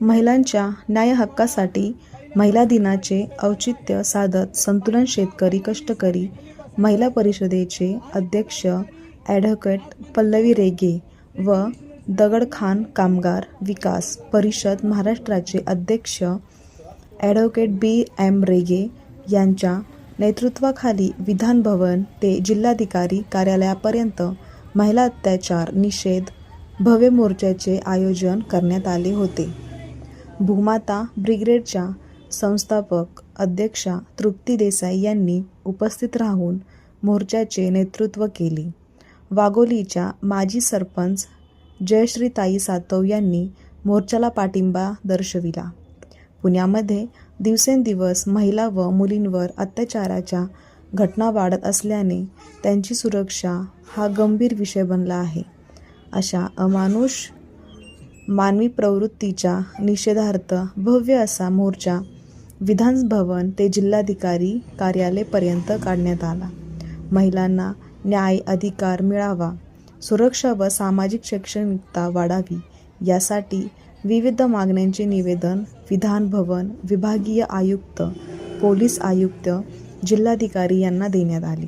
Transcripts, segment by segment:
महिलांच्या न्याय हक्कासाठी महिला दिनाचे औचित्य साधत संतुलन शेतकरी कष्टकरी महिला परिषदेचे अध्यक्ष ॲडव्होकेट पल्लवी रेगे व दगडखान कामगार विकास परिषद महाराष्ट्राचे अध्यक्ष ॲडव्होकेट बी एम रेगे यांच्या नेतृत्वाखाली विधानभवन ते जिल्हाधिकारी कार्यालयापर्यंत महिला अत्याचार निषेध भव्य मोर्चाचे आयोजन करण्यात आले होते. भूमाता ब्रिगेडच्या संस्थापक अध्यक्षा तृप्ती देसाई यांनी उपस्थित राहून मोर्चाचे नेतृत्व केले. वाघोलीच्या माजी सरपंच जयश्रीताई सातव यांनी मोर्चाला पाठिंबा दर्शविला. पुण्यामध्ये दिवसेंदिवस महिला व मुलींवर अत्याचाराच्या घटना वाढत असल्याने त्यांची सुरक्षा हा गंभीर विषय बनला आहे. अशा अमानुष मानवी प्रवृत्तीच्या निषेधार्थ भव्य असा मोर्चा विधानभवन ते जिल्हाधिकारी कार्यालयपर्यंत काढण्यात आला. महिलांना न्याय अधिकार मिळावा सुरक्षा व सामाजिक शैक्षणिकता वाढावी यासाठी विविध मागण्यांचे निवेदन विधान भवन विभागीय आयुक्त पोलीस आयुक्त जिल्हाधिकारी यांना देण्यात आले.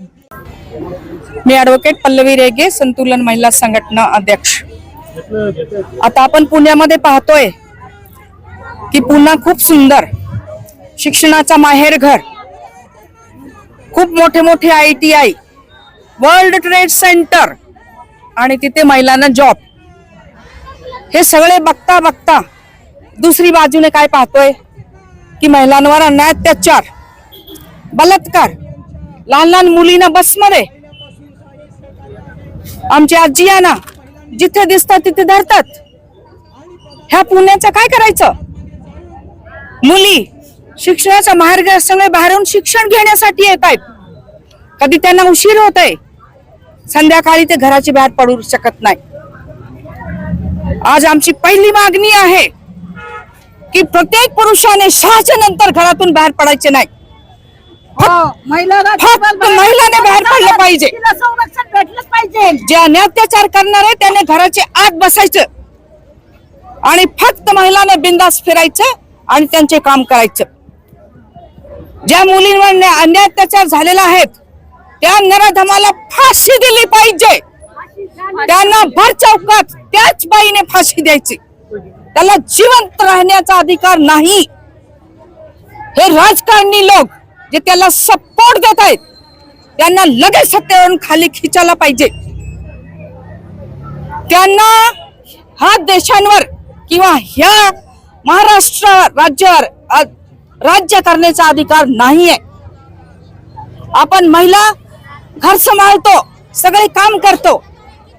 मी ॲडव्होकेट पल्लवी रेगे संतुलन महिला संघटना अध्यक्ष. आता आपण पुण्यामध्ये पाहतोय की पुन्हा खूप सुंदर शिक्षणाचा माहेर घर खूप मोठे मोठे I T I world trade centre आणि तिथे महिलांना जॉब हे सगळे बघता बघता दुसरी बाजूने काय पाहतोय? की महिलांवर अन्याय अत्याचार बलात्कार लहान लहान मुलींना बसमध्ये. आमची आजी आहे ना जिथे दिसतात तिथे धरतात. ह्या पुण्याचं काय करायचं? मुली शिक्षणाचा मार्ग असल्यामुळे बाहेरून शिक्षण घेण्यासाठी येत आहेत कधी त्यांना उशीर होत आहे संध्याकाळी ते घराची बाहेर पडू शकत नाही. आज आमची पहिली मागणी आहे की प्रत्येक पुरुषाने सहाच्या नंतर घरातून बाहेर पडायचे नाही. महिलांना फक्त महिलाने बाहेर पडलं पाहिजे. तिला संरक्षण भेटलंच पाहिजे. जे अत्याचार करणार आहे त्याने घराच्या आत बसायचं. आणि फक्त महिलाने बिंदास फिरायचं आणि त्यांचे काम करायचं. ज्या मुलींवर न्या- अन्याय अत्याचार झालेला आहेत त्या नराधमाला फाशी दिली पाहिजे. त्यांना भर चौकात त्याच बाईने फाशी द्यायची. त्याला जिवंत राहण्याचा अधिकार नाही. हे राजकारणी लोक जे त्याला सपोर्ट देत आहेत त्यांना लगेच सत्तेवरून खाली खिचायला पाहिजे. त्यांना हा देशांवर किंवा ह्या महाराष्ट्र राज्यावर राज्य करण्याचा अधिकार नाहीये. आपण महिला घर सांभाळतो सगळे काम करतो.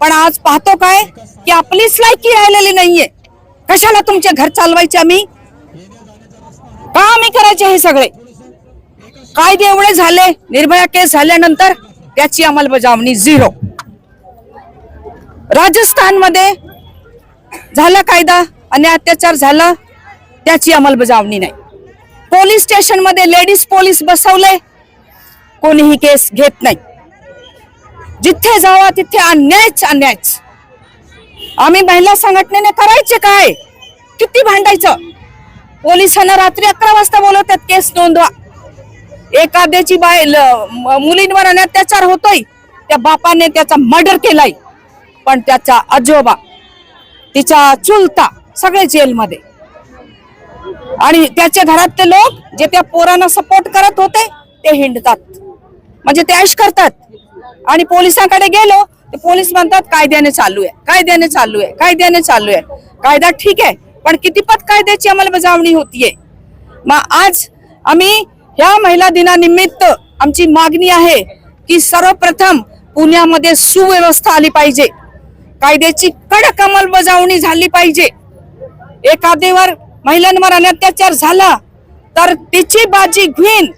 पण आज पाहतो काय की आपलीच लायकी राहिलेली नाहीये. कशाला तुमचे घर चालवायचे आम्ही? का आम्ही करायचे हे सगळे. कायदे एवढे झाले निर्भया केस झाल्यानंतर त्याची अंमलबजावणी झिरो. राजस्थानमध्ये झाला कायदा आणि अत्याचार झाला त्याची अंमलबजावणी नाही. पोलीस स्टेशनमध्ये लेडीज पोलीस बसवले कोणीही केस घेत नाही. जिथे जावा तिथे अन्यायच अन्यायच. आम्ही महिला संघटनेने करायचे काय? किती भांडायचं? पोलिसांना रात्री अकरा वाजता बोलवतात केस नोंदवा. एखाद्याची बाय ल- मुलींवर अनत्याचार अत्याचार होतोय. त्या बापाने त्याचा मर्डर केलाय. पण त्याचा आजोबा तिचा चुलता सगळे जेलमध्ये. आणि त्याच्या घरातले लोक जे त्या पोरांना सपोर्ट करत होते ते हिंडतात. म्हणजे ते ऐश करतात. आणि पोलिसांकडे गेलो ते पोलीस म्हणतात कायद्याने चालू आहे कायद्याने चालू आहे कायद्याने चालू आहे. कायदा ठीक आहे पण कितीपत कायद्याची अंमलबजावणी होतीये? मग आज आम्ही ह्या महिला दिनानिमित्त आमची मागणी आहे की सर्वप्रथम पुण्यामध्ये सुव्यवस्था आली पाहिजे. कायद्याची कडक अंमलबजावणी झाली पाहिजे. एखाद्यावर महिलांवर अत्याचार झाला तर तिची बाजी घेईन.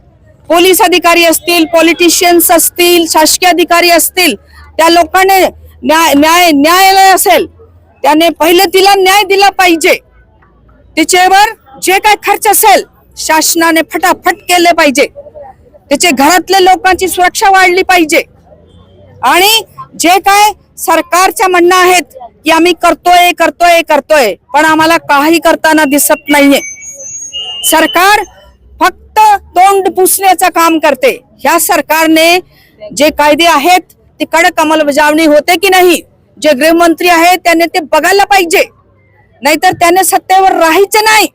पोलीस अधिकारी असतील पॉलिटिशियन्स असतील शासकीय अधिकारी असतील त्या लोकांनी न्याय न्याय न्यायालय असेल त्याने पहिले तिला न्याय दिला पाहिजे. तिच्यावर जे काय खर्च असेल शासनाने फटाफट केले पाहिजे. तिचे घरातल्या लोकांची सुरक्षा वाढली पाहिजे. आणि जे काय सरकारच्या म्हणणं आहेत की आम्ही करतोय करतोय करतोय पण आम्हाला काही करताना दिसत नाहीये. सरकार फक्त तोंड पुसण्याचं काम करते. ह्या सरकारने जे कायदे आहेत ते कडक अंमलबजावणी होते की नाही जे गृहमंत्री आहेत त्याने ते बघायला पाहिजे. नाहीतर त्याने सत्तेवर राहायचे नाही.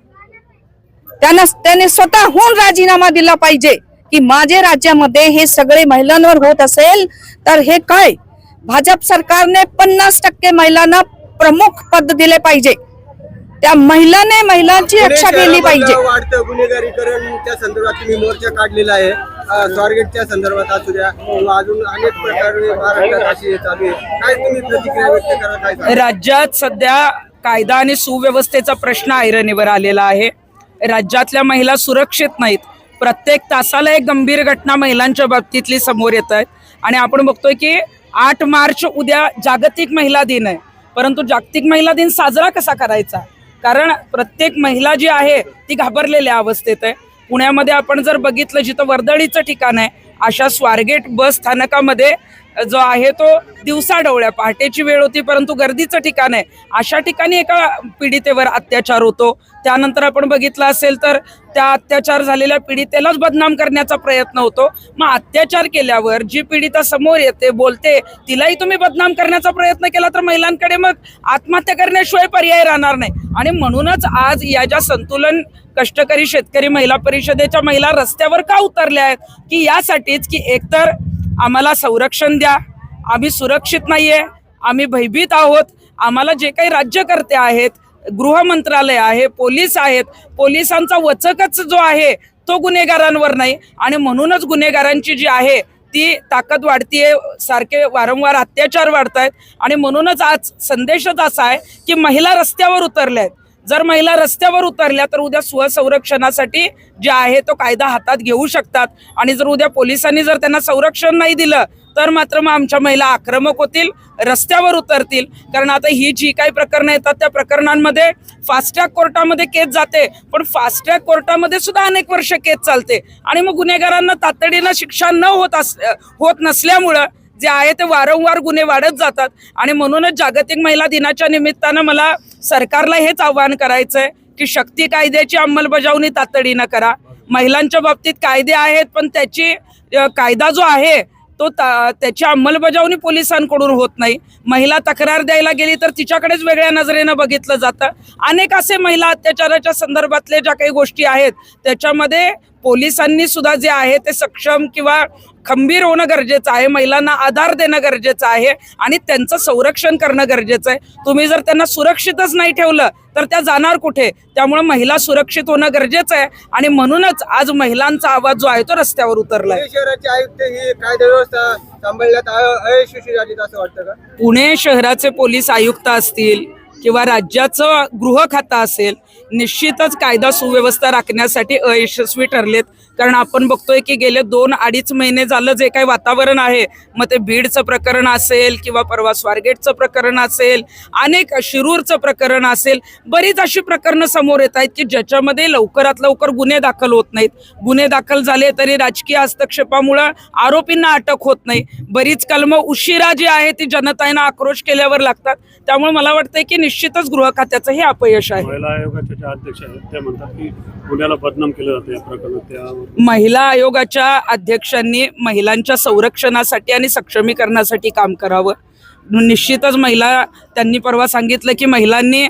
त्यांना त्याने स्वतःहून राजीनामा दिला पाहिजे की माझे राज्यामध्ये हे सगळे महिलांवर होत असेल तर हे काय? भाजप सरकारने पन्नास टक्के महिलांना प्रमुख पद दिले पाहिजे. त्या महिलाने महिलांची रक्षा केली पाहिजे. वाढतं गुन्हेगारीकरण त्या संदर्भात तुम्ही मोर्चा काढलेला आहे. स्वारगेटच्या संदर्भात असू द्या अजून अनेक प्रकारे महाराष्ट्रात अशी चालू आहे. काय तुम्ही प्रतिक्रिया व्यक्त करा काय सांगाल? राज्यात सध्या कायदा आणि सुव्यवस्थेचा प्रश्न ऐरणीवर आलेला आहे. राज्यातल्या महिला सुरक्षित नाहीत. प्रत्येक तासाला एक गंभीर घटना महिलांच्या बाबतीतली समोर येत आहेत आणि आपण बघतोय की आठ मार्च उद्या जागतिक महिला दिन आहे. परंतु जागतिक महिला दिन साजरा कसा करायचा? कारण प्रत्येक महिला जी आहे ती घाबरलेल्या अवस्थेत आहे. पुण्यामध्ये आपण जर बघितलं जिथं वर्दळीचं ठिकाण आहे अशा स्वारगेट बस स्थानकामध्ये जो आहे तो दिवसा डवळ्या पहाटेची वेळ होती परंतु गर्दीचं ठिकाण आहे. अशा ठिकाणी एका पीडितेवर अत्याचार होतो. त्यानंतर आपण बघितलं असेल तर त्या अत्याचार झालेल्या पीडितेलाच बदनाम करण्याचा प्रयत्न होतो. मग अत्याचार केल्यावर जी पीडिता समोर येते बोलते तिलाही तुम्ही बदनाम करण्याचा प्रयत्न केला तर महिलांकडे मग आत्महत्या करण्याशिवाय पर्याय राहणार नाही. आणि म्हणूनच आज या ज्या संतुलन कष्टकरी शेतकरी महिला परिषदेच्या महिला रस्त्यावर का उतरल्या आहेत? की यासाठीच की एकतर आम्हाला संरक्षण द्या आम्ही सुरक्षित नाहीये आम्ही भयभीत आहोत आम्हाला जे काही राज्यकर्ते आहेत गृह मंत्रालय आहे पोलीस आहेत पोलिसांचा वचकच जो आहे तो गुन्हेगारांवर नाही. आणि म्हणूनच गुन्हेगारांची जी आहे ती ताकद वाढतीये सारखे वारंवार अत्याचार वाढत आहेत आणि म्हणूनच आज संदेशच असा आहे की महिला रस्त्यावर उतरल्या आहेत जर महिला रस्त्यावर उतरल्या तर उद्या स्वसंरक्षणासाठी जे आहे तो कायदा हातात घेऊ शकतात. आणि जर उद्या पोलिसांनी जर त्यांना संरक्षण नाही दिलं तर मात्र मग आमच्या महिला आक्रमक होतील रस्त्यावर उतरतील. कारण आता ही जी काही प्रकरणं येतात त्या प्रकरणांमध्ये फास्ट्रॅक कोर्टामध्ये केस जाते. पण फास्ट्रॅक कोर्टामध्ये सुद्धा अनेक वर्ष केस चालते. आणि मग गुन्हेगारांना तातडीनं शिक्षा न होत अस होत नसल्यामुळं जे आहे ते वारंवार गुन्हे वाढत जातात. आणि म्हणूनच जागतिक महिला दिनाच्या निमित्तानं मला सरकारला हेच आव्हान करायचं आहे की शक्ती कायद्याची अंमलबजावणी तातडीनं करा. महिलांच्या बाबतीत कायदे आहेत पण त्याची कायदा जो आहे तो ता- त्याची अंमलबजावणी पोलिसांकडून होत नाही. महिला तक्रार द्यायला गेली तर तिच्याकडेच वेगळ्या नजरेनं बघितलं जातं. अनेक असे महिला अत्याचाराच्या संदर्भातले ज्या काही गोष्टी आहेत त्याच्यामध्ये पोलिसांनी सुद्धा जे आहे ते सक्षम किंवा खंबीर होणं गरजेचं आहे महिलांना आधार देणं गरजेचं आहे आणि त्यांचं संरक्षण करणं गरजेचं आहे. तुम्ही जर त्यांना सुरक्षितच नाही ठेवलं तर त्या जाणार कुठे? त्यामुळे महिला सुरक्षित होणं गरजेचं आहे आणि म्हणूनच आज महिलांचा आवाज जो आहे तो रस्त्यावर उतरलाय. पुणे शहराचे आयुक्त ही कायदा व्यवस्था सांभाळण्यात अयशस्वी असं वाटतं का? पुणे शहराचे पोलीस आयुक्त असतील किंवा राज्याचं गृह खातं असेल निश्चितच कायदा सुव्यवस्था राखण्यासाठी अयशस्वी ठरलेत. कारण आपण बघतोय की गेले दोन अडीच महिने झालं जे काही वातावरण आहे मग ते बीडचं प्रकरण असेल किंवा परवा स्वारगेटचं प्रकरण असेल अनेक शिरूरचं प्रकरण असेल बरीच अशी प्रकरणं समोर येत आहेत की ज्याच्यामध्ये लवकरात लवकर गुन्हे दाखल होत नाहीत. गुन्हे दाखल झाले तरी राजकीय हस्तक्षेपामुळं आरोपींना अटक होत नाही. बरीच कलमं उशिरा जी आहे ती जनतानं आक्रोश केल्यावर लागतात. त्यामुळे मला वाटतंय की निश्चितच गृह खात्याचं हे अपयश आहे. महिला अध्यक्ष आहेत त्या म्हणतात की पुण्याला बदनाम केलं जातं या प्रकरणात. त्या महिला आयोगाच्या अध्यक्षांनी महिलांच्या संरक्षणासाठी आणि सक्षमीकरणासाठी काम करावं. निश्चितच महिला त्यांनी परवा सांगितलं की महिलांनी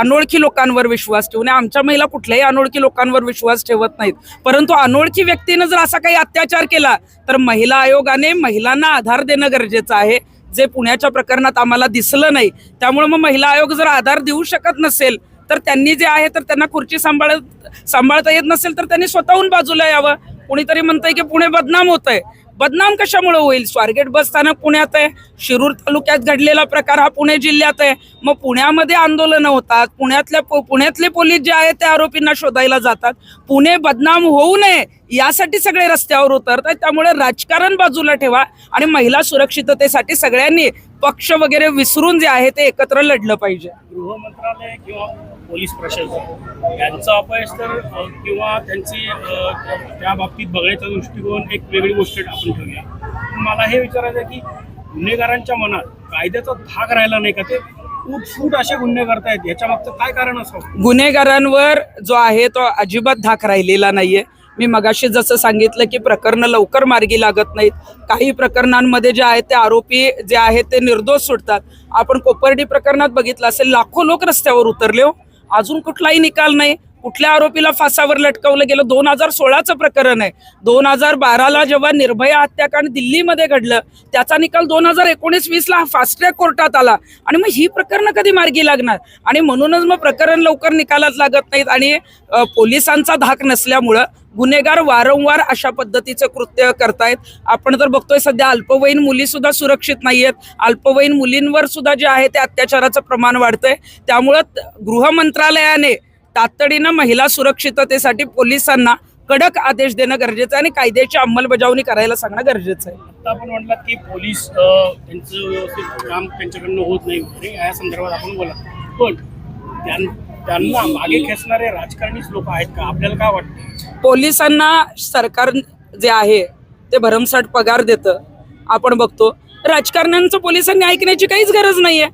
अनोळखी लोकांवर विश्वास ठेवून आमच्या महिला कुठल्याही अनोळखी लोकांवर विश्वास ठेवत नाहीत. परंतु अनोळखी व्यक्तीनं जर असा काही अत्याचार केला तर महिला आयोगाने महिलांना आधार देणं गरजेचं आहे जे पुण्याच्या प्रकरणात आम्हाला दिसलं नाही. त्यामुळे मग महिला आयोग जर आधार देऊ शकत नसेल तर त्यांनी जे आहे तर त्यांना खुर्ची सांभाळत सांभाळता येत नसेल तर त्यांनी स्वतःहून बाजूला यावं. कुणीतरी म्हणतंय की पुणे बदनाम होत आहे बदनाम कशामुळे होईल? स्वारगेट बस स्थानक पुण्यात आहे. शिरूर तालुक्यात घडलेला प्रकार हा पुणे जिल्ह्यात आहे. मग पुण्यामध्ये आंदोलनं होतात. पुण्यातल्या पुण्यातले पोलीस जे आहेत ते आरोपींना शोधायला जातात. पुणे बदनाम होऊ नये. यासाठी सगळे रस्त्यावर उतरतात त्यामुळे राजकारण बाजूला ठेवा आणि महिला सुरक्षिततेसाठी सगळ्यांनी पक्ष वगैरे विसरून जे आहे ते एकत्र लढलं पाहिजे. गृह मंत्रालय किंवा पोलीस प्रशासन यांचं अपयश तर किंवा त्यांची त्या बाबतीत बघण्याचा दृष्टिकोन एक वेगळी गोष्ट आपण ठेवूया. मला हे विचारायचं आहे की गुन्हेगारांच्या मनात कायद्याचा धाक राहिला नाही का? ते असे गुन्हे करतायत. याच्या मागचं काय कारण गुन्हेगारांवर जो आहे तो अजिबात धाक राहिलेला नाहीये. मी मगाशी जसं सांगितलं की प्रकरणं लवकर मार्गी लागत नाहीत. काही प्रकरणांमध्ये जे आहेत ते आरोपी जे आहेत ते निर्दोष सुटतात. आपण कोपर्डी प्रकरणात बघितलं असेल लाखो लोक रस्त्यावर उतरले हो. अजून कुठलाही निकाल नाही. कुठल्या आरोपीला फासावर लटकवलं गेलं? दोन हजार सोळाचं प्रकरण आहे. दोन हजार बाराला जेव्हा निर्भया हत्याकांड दिल्लीमध्ये घडलं त्याचा निकाल दोन हजार एकोणीस वीसला फास्ट ट्रॅक कोर्टात आला. आणि मग ही प्रकरणं कधी मार्गी लागणार? आणि म्हणूनच मग प्रकरण लवकर निकालात लागत नाहीत आणि पोलिसांचा धाक नसल्यामुळं गुन्हेगार वारंवार अशा पद्धतीचं कृत्य करतायत. आपण तर बघतोय सध्या अल्पवयीन मुली सुद्धा सुरक्षित आहेत अल्पवयीन मुलींवर सुद्धा जे आहे ते अत्याचाराचं प्रमाण वाढतंय. त्यामुळं गृह मंत्रालयाने तातडीनं महिला सुरक्षिततेसाठी पोलिसांना कडक आदेश देणं गरजेचं आहे आणि कायद्याची अंमलबजावणी करायला सांगणं गरजेचं आहे. आता आपण म्हटलं की पोलीस त्यांचं व्यवस्थित काम त्यांच्याकडनं होत नाही या संदर्भात आपण बोला पण त्यां- त्यांना मागे खेचणारे राजकारणीच लोक आहेत का? आपल्याला काय वाटतं? पोलिसांना सरकार जे आहे ते भरमसाठ पगार देतं. आपण बघतो. राजकारण्यांचं पोलिसांनी ऐकण्याची काहीच गरज नाहीये.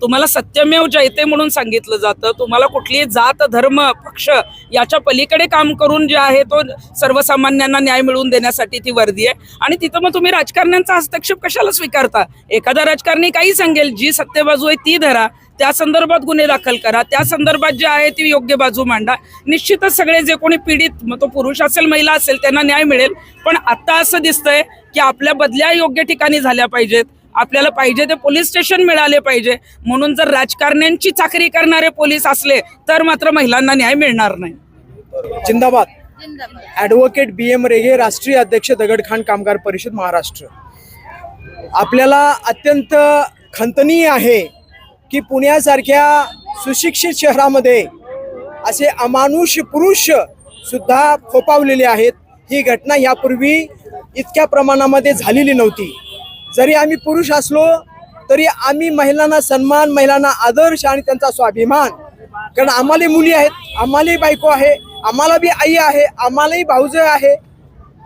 तुम्हाला सत्यमेव जयते म्हणून सांगितलं जातं. तुम्हाला कुठलीही जात धर्म पक्ष याच्या पलीकडे काम करून जे आहे तो सर्वसामान्यांना न्याय मिळवून देण्यासाठी ती वर्दी आहे. आणि तिथं मग तुम्ही राजकारण्यांचा हस्तक्षेप कशाला स्वीकारता? एखादा राजकारणी काही सांगेल जी सत्य बाजू आहे ती धरा. त्या संदर्भात गुन्हे दाखल करा. त्या संदर्भात जे आहे ती योग्य बाजू मांडा. निश्चितच सगळे जे कोणी पीडित मग तो पुरुष असेल महिला असेल त्यांना न्याय मिळेल. पण आता असं दिसतंय की आपल्या बदल्या योग्य ठिकाणी झाल्या पाहिजेत. आपल्याला पाहिजे ते पोलीस स्टेशन मिळाले पाहिजे. म्हणून जर राजकारण्यांची चाकरी करणारे पोलीस असले तर मात्र महिलांना न्याय मिळणार नाही. जिंदाबाद. ॲडव्होकेट बी एम रेगे राष्ट्रीय अध्यक्ष दगडखान कामगार परिषद महाराष्ट्र. आपल्याला अत्यंत खंतनीय आहे की पुण्यासारख्या सुशिक्षित शहरामध्ये असे अमानुष पुरुष सुद्धा फोपावलेले आहेत. ही घटना यापूर्वी इतक्या प्रमाणामध्ये झालेली नव्हती. जरी आम्ही पुरुष असलो तरी आम्ही महिलांना सन्मान महिलांना आदर्श आणि त्यांचा स्वाभिमान. कारण आम्हाला मुली आहेत आम्हालाही बायको आहे आम्हाला बी आई आहे आम्हालाही भाऊज आहे.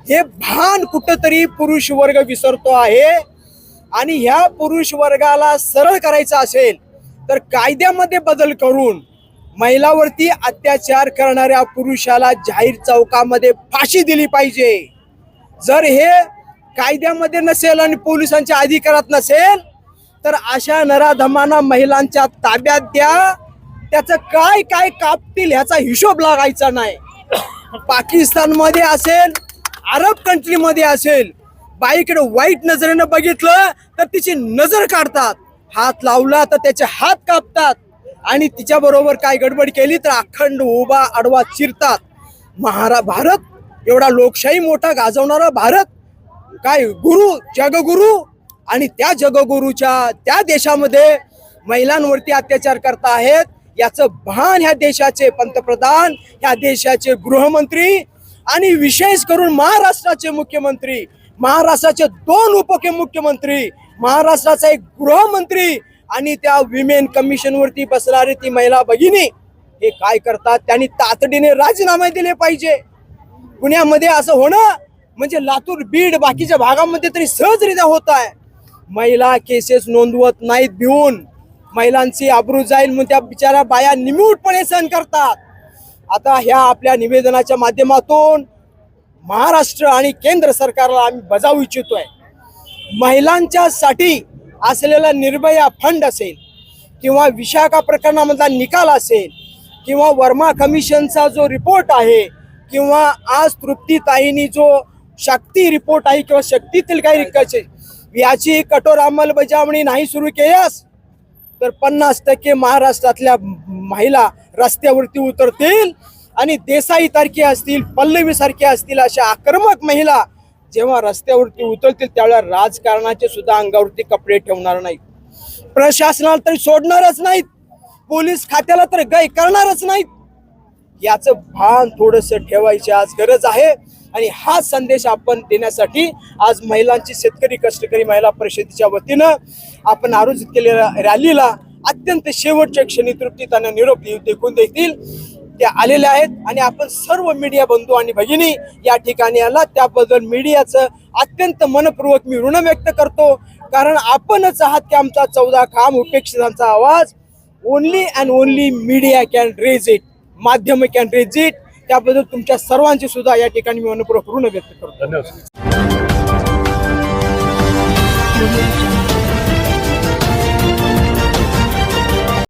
हे भान कुठंतरी पुरुष वर्ग विसरतो आहे. आणि ह्या पुरुष वर्गाला सरळ करायचं असेल तर कायद्यामध्ये बदल करून महिलावरती अत्याचार करणाऱ्या पुरुषाला जाहीर चौकामध्ये फाशी दिली पाहिजे. जर हे कायद्यामध्ये नसेल आणि पोलिसांच्या अधिकारात नसेल तर अशा नराधमांना महिलांच्या ताब्यात द्या. त्याचं काय काय कापतील ह्याचा हिशोब लागायचा नाही. पाकिस्तानमध्ये असेल अरब कंट्रीमध्ये असेल बाईकडे वाईट नजरेनं बघितलं तर तिची नजर काढतात. हात लावला तर त्याचे हात कापतात. आणि तिच्याबरोबर काय गडबड केली तर अखंड उभा आडवा चिरतात. महारा भारत एवढा लोकशाही मोठा गाजवणारा भारत काय गुरु जगगुरु? आणि त्या जगगुरूच्या त्या देशामध्ये महिलांवरती अत्याचार करत आहेत याचं भान ह्या देशाचे पंतप्रधान ह्या देशाचे गृहमंत्री आणि विशेष करून महाराष्ट्राचे मुख्यमंत्री महाराष्ट्राचे दोन उपमुख्यमंत्री महाराष्ट्राचा एक गृहमंत्री आणि त्या विमेन कमिशन वरती बसणारी ती महिला भगिनी हे काय करतात? त्यांनी तातडीने राजीनामे दिले पाहिजे. पुण्यामध्ये असं होणं म्हणजे लातूर बीड बाकीच्या भागामध्ये तरी सहजरित्या होत आहे. महिला केसेस नोंदवत नाहीत भिवून महिलांची आबरू जाईल म्हणून त्या बिचारा बाया निमूटपणे सहन करतात. आता ह्या आपल्या निवेदनाच्या माध्यमातून महाराष्ट्र आणि केंद्र सरकारला आम्ही बजावू इच्छितोय. महिलांच्या साठी असलेला निर्भया फंड असेल किंवा विशाखा प्रकरणामधला निकाल असेल किंवा वर्मा कमिशनचा जो रिपोर्ट आहे किंवा आज तृप्तीताईंनी जो शक्ती रिपोर्ट आहे किंवा शक्तीतील काही रिकाचे याची कठोर अंमलबजावणी नाही सुरू केल्यास तर पन्नास टक्के महाराष्ट्रातल्या महिला रस्त्यावरती उतरतील आणि देसाई तारखी असतील पल्लवी सारखी असतील अशा आक्रमक महिला जेव्हा रस्त्यावरती उतरतील त्यावेळेला राजकारणाचे सुद्धा अंगावरती कपडे ठेवणार नाहीत. प्रशासनाला तरी सोडणारच नाहीत. पोलीस खात्याला तर गय करणारच नाहीत. याचं भान थोडंसं ठेवायची आज गरज आहे. आणि हा संदेश आपण देण्यासाठी आज महिलांची शेतकरी कष्टकरी महिला परिषदेच्या वतीनं आपण आयोजित केलेल्या रॅलीला अत्यंत शेवटच्या क्षणी तृप्ती त्यांना निरोप देखून देखील ते आलेल्या आहेत आणि आपण सर्व मीडिया बंधू आणि भगिनी या ठिकाणी आला. त्याबद्दल मीडियाचं अत्यंत मनपूर्वक मी ऋण व्यक्त करतो. कारण आपणच आहात की आमचा चौदा खांब उपेक्षितांचा आवाज. Only and only media can raise it माध्यम कॅन रेज इट त्याबद्दल तुमच्या सर्वांची सुद्धा या ठिकाणी मी मनपूर्वक ऋण व्यक्त करतो. धन्यवाद.